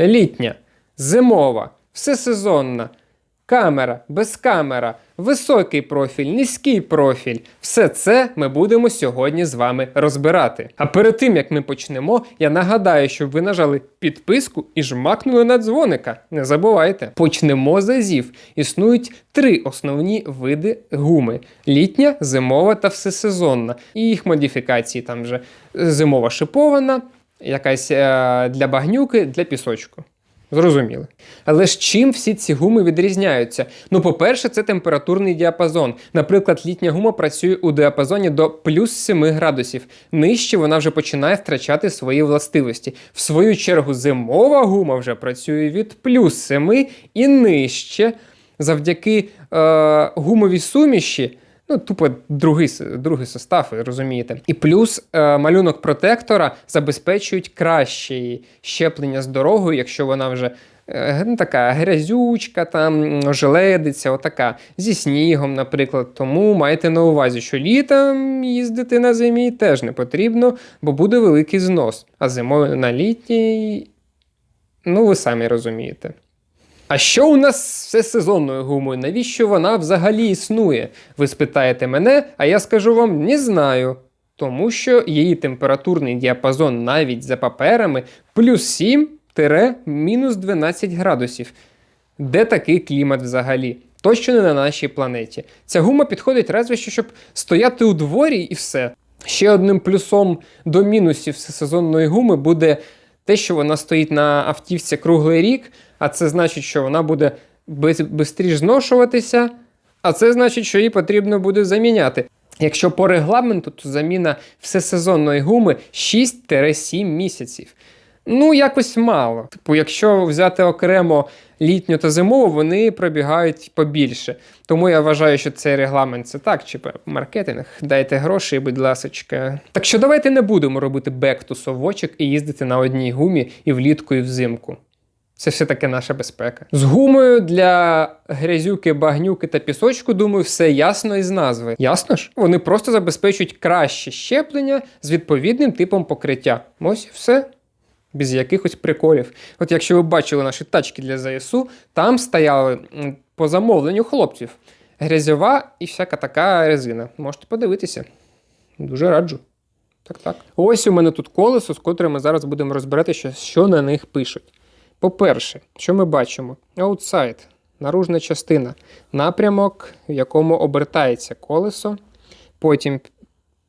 Літня, зимова, всесезонна, камера, без камера, високий профіль, низький профіль. Все це ми будемо сьогодні з вами розбирати. А перед тим як ми почнемо, я нагадаю, щоб ви нажали підписку і жмакнули на дзвоника. Не забувайте. Почнемо з азів. Існують три основні види гуми: літня, зимова та всесезонна. І їх модифікації там вже зимова шипована, якась е, для багнюки, для пісочку. Зрозуміли. Але ж чим всі ці гуми відрізняються? Ну, по-перше, це температурний діапазон. Наприклад, літня гума працює у діапазоні до плюс 7 градусів. Нижче вона вже починає втрачати свої властивості. В свою чергу, зимова гума вже працює від плюс 7 і нижче. Завдяки е, гумовій суміші. Ну, тупо другий, другий состав, розумієте. І плюс е, малюнок протектора забезпечують краще щеплення з дорогою, якщо вона вже е, ну, така грязючка, там желедиця, отака, зі снігом, наприклад. Тому майте на увазі, що літом їздити на зимі теж не потрібно, бо буде великий знос. А зимою на літній, ну ви самі розумієте. А що у нас з всесезонною гумою? Навіщо вона взагалі існує? Ви спитаєте мене, а я скажу вам не знаю. Тому що її температурний діапазон навіть за паперами плюс 7 мінус 12 градусів. Де такий клімат взагалі? Точно не на нашій планеті. Ця гума підходить разве що, щоб стояти у дворі і все. Ще одним плюсом до мінусів всесезонної гуми буде те, що вона стоїть на автівці круглий рік, а це значить, що вона буде швидше зношуватися, а це значить, що її потрібно буде заміняти. Якщо по регламенту, то заміна всесезонної гуми 6-7 місяців. Ну, якось мало. Типу, якщо взяти окремо літню та зимову, вони пробігають побільше. Тому я вважаю, що цей регламент це так, чи маркетинг. Дайте гроші, будь ласочка. Так що давайте не будемо робити бек-ту совочок і їздити на одній гумі і влітку, і взимку. Це все таки наша безпека. З гумою для грязюки, багнюки та пісочку, думаю, все ясно із назви. Ясно ж? Вони просто забезпечують краще щеплення з відповідним типом покриття. Ось і все. Без якихось приколів. От якщо ви бачили наші тачки для ЗСУ, там стояли по замовленню хлопців грязьова і всяка така резина. Можете подивитися. Дуже раджу. Так, так. Ось у мене тут колесо, з котрим ми зараз будемо розбирати, що, на них пишуть. По-перше, що ми бачимо? Outside, наружна частина, напрямок, в якому обертається колесо. Потім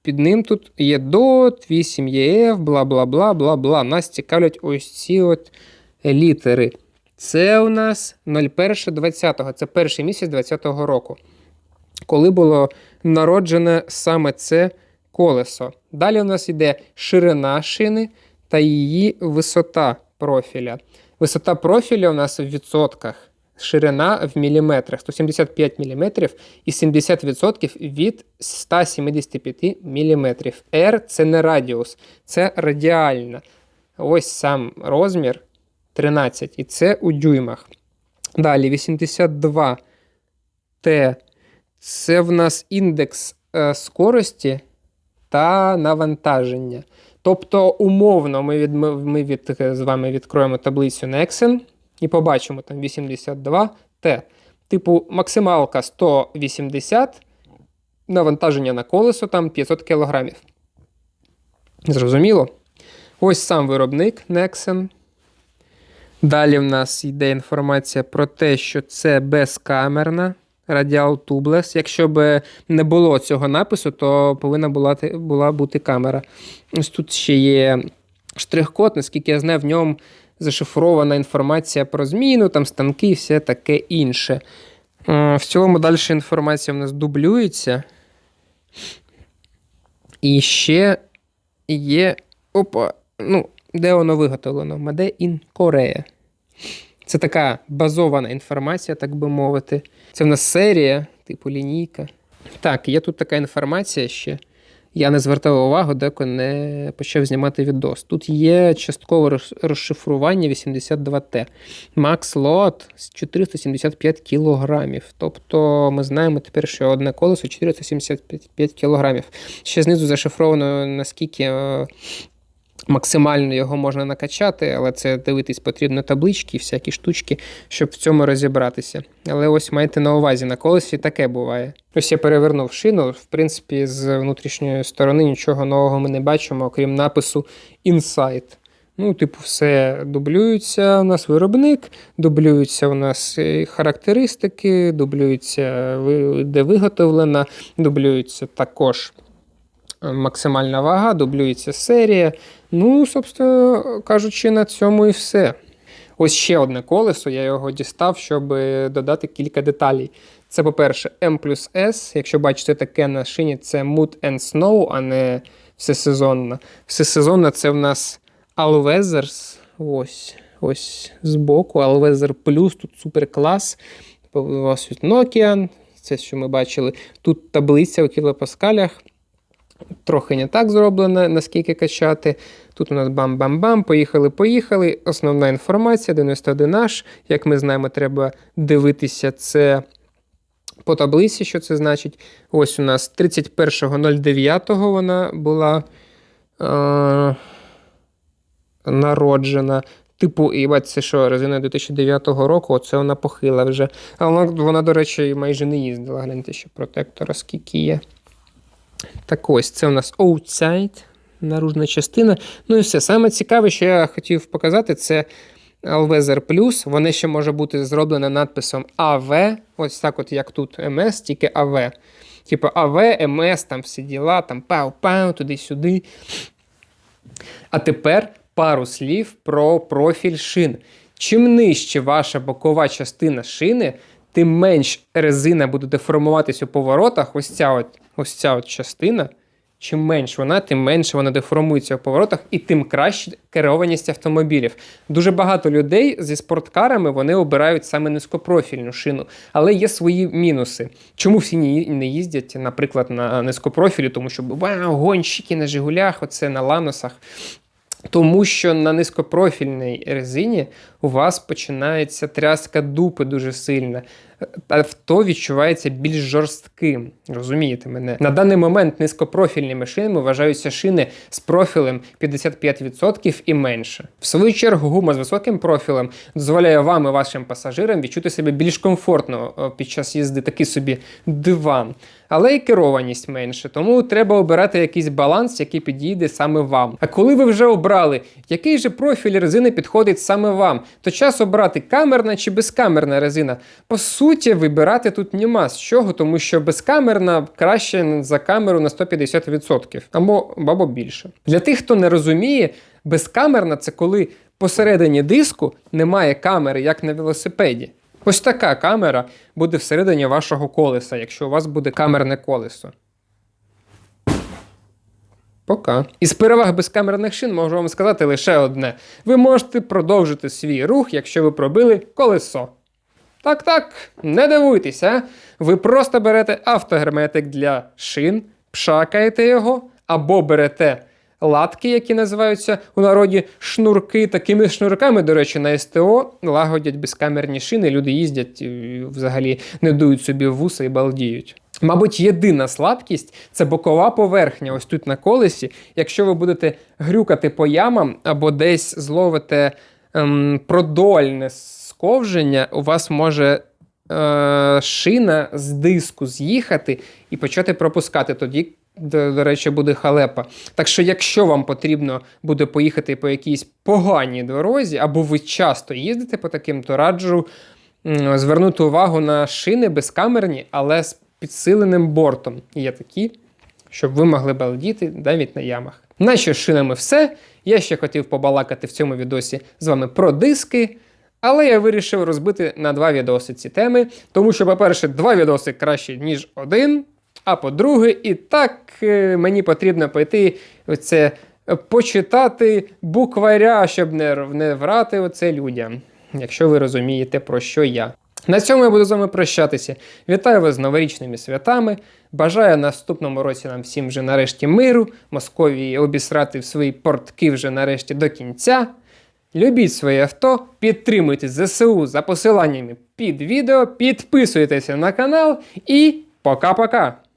під ним тут є DOT, 8 EF, бла бла бла бла бла. Нас цікавлять ось ці от літери. Це у нас 01.20, це перший місяць 2020 року. Коли було народжене саме це колесо. Далі у нас йде ширина шини та її висота профіля. Висота профіля у нас в відсотках, ширина в міліметрах 175 мм і 70% від 175 мм. R це не радіус, це радіальна. Ось сам розмір 13, і це у дюймах. Далі 82 Т. Це в нас індекс е, скорості та навантаження. Тобто, умовно, ми, від, ми, від, з вами відкроємо таблицю Nexen і побачимо там 82 Т. Типу, максималка 180, навантаження на колесо там 500 кг. Зрозуміло? Ось сам виробник Nexen. Далі в нас йде інформація про те, що це безкамерна Radial Tubeless. Якщо б не було цього напису, то повинна була, була бути камера. Ось тут ще є штрих-код, наскільки я знаю, в ньому зашифрована інформація про зміну, там станки і все таке інше. Е, В цілому далі інформація в нас дублюється. І ще є. Опа, ну, де воно виготовлено? Made in Korea. Це така базована інформація, так би мовити. Це в нас серія, типу лінійка. Так, є тут така інформація ще. Я не звертав увагу, деко не почав знімати відос. Тут є часткове розшифрування 82Т. Макс лот з 475 кілограмів. Тобто ми знаємо тепер, що одне колесо 475 кілограмів. Ще знизу зашифровано, наскільки е, Максимально його можна накачати, але це дивитись потрібно таблички, всякі штучки, щоб в цьому розібратися. Але ось майте на увазі, на колесі таке буває. Ось я перевернув шину. В принципі, з внутрішньої сторони нічого нового ми не бачимо, окрім напису Inside. Ну, типу, все дублюється у нас виробник, дублюються у нас характеристики, дублюється де виготовлена, дублюється також максимальна вага, дублюється серія. Ну, собственно кажучи, на цьому і все. Ось ще одне колесо, я його дістав, щоб додати кілька деталей. Це, по-перше, M плюс S. Якщо бачите таке на шині, це Mood and Snow, а не всесезонна. Всесезонна це в нас Alweathers. Ось, ось збоку. Alweather Plus, тут супер клас. Ось тут Nokian, це що ми бачили. Тут таблиця у кілопаскалях. Трохи не так зроблено, наскільки качати. Тут у нас бам-бам-бам, поїхали-поїхали. Основна інформація, 91H. Як ми знаємо, треба дивитися це по таблиці, що це значить. Ось у нас 31.09 вона була е- народжена. Типу, і бать, це що, резина 2009 року, оце вона похила вже. А вона, вона, до речі, майже не їздила. Гляньте, що протектора скільки є. Так ось, це у нас outside, наружна частина. Ну і все. Саме цікаве, що я хотів показати, це Alweather Plus. Воно ще може бути зроблене надписом AV. Ось так, от як тут MS, тільки AV. Типу AV, MS, там всі діла, там пау-пау, туди-сюди. А тепер пару слів про профіль шин. Чим нижче ваша бокова частина шини, тим менш резина буде деформуватись у поворотах. Ось ця от, ось ця от частина. Чим менш вона, тим менше вона деформується у поворотах, і тим краще керованість автомобілів. Дуже багато людей зі спорткарами вони обирають саме низькопрофільну шину, але є свої мінуси. Чому всі не їздять, наприклад, на низькопрофілі, тому що вау, гонщики на Жигулях, оце на Ланосах. Тому що на низькопрофільній резині у вас починається тряска дупи дуже сильна. Авто відчувається більш жорстким. Розумієте мене? На даний момент низькопрофільними шинами вважаються шини з профілем 55% і менше. В свою чергу, гума з високим профілем дозволяє вам і вашим пасажирам відчути себе більш комфортно е, під час їзди, такий собі диван. Але і керованість менше, тому треба обирати якийсь баланс, який підійде саме вам. А коли ви вже обрали, який же профіль резини підходить саме вам, то час обрати камерна чи безкамерна резина. По суті, вибирати тут нема з чого, тому що безкамерна краще за камеру на 150%, або, або більше. Для тих, хто не розуміє, безкамерна це коли посередині диску немає камери, як на велосипеді. Ось така камера буде всередині вашого колеса, якщо у вас буде камерне колесо. Пока. Із переваг безкамерних шин можу вам сказати лише одне: ви можете продовжити свій рух, якщо ви пробили колесо. Так, так, не дивуйтеся. Ви просто берете автогерметик для шин, пшакаєте його, або берете латки, які називаються у народі шнурки. Такими шнурками, до речі, на СТО лагодять безкамерні шини. Люди їздять і взагалі не дують собі вуса і балдіють. Мабуть, єдина слабкість це бокова поверхня, ось тут на колесі. Якщо ви будете грюкати по ямам або десь зловите ем, продольне сковження, у вас може е, шина з диску з'їхати і почати пропускати. Тоді, до, до речі, буде халепа. Так що, якщо вам потрібно буде поїхати по якійсь поганій дорозі, або ви часто їздите по таким, то раджу м, звернути увагу на шини безкамерні, але з підсиленим бортом. Є такі, щоб ви могли балдіти навіть на ямах. Наші з шинами все. Я ще хотів побалакати в цьому відосі з вами про диски. Але я вирішив розбити на два відоси ці теми, тому що, по-перше, два відоси краще, ніж один. А по-друге, і так е, мені потрібно пойти оце е, почитати букваря, щоб не, не врати оце людям, якщо ви розумієте, про що я. На цьому я буду з вами прощатися. Вітаю вас з новорічними святами. Бажаю наступному році нам всім вже нарешті миру, Московії обісрати в свої портки вже нарешті до кінця. Любіть своє авто, підтримуйте ЗСУ за посиланнями під відео, підписуйтеся на канал і пока-пока!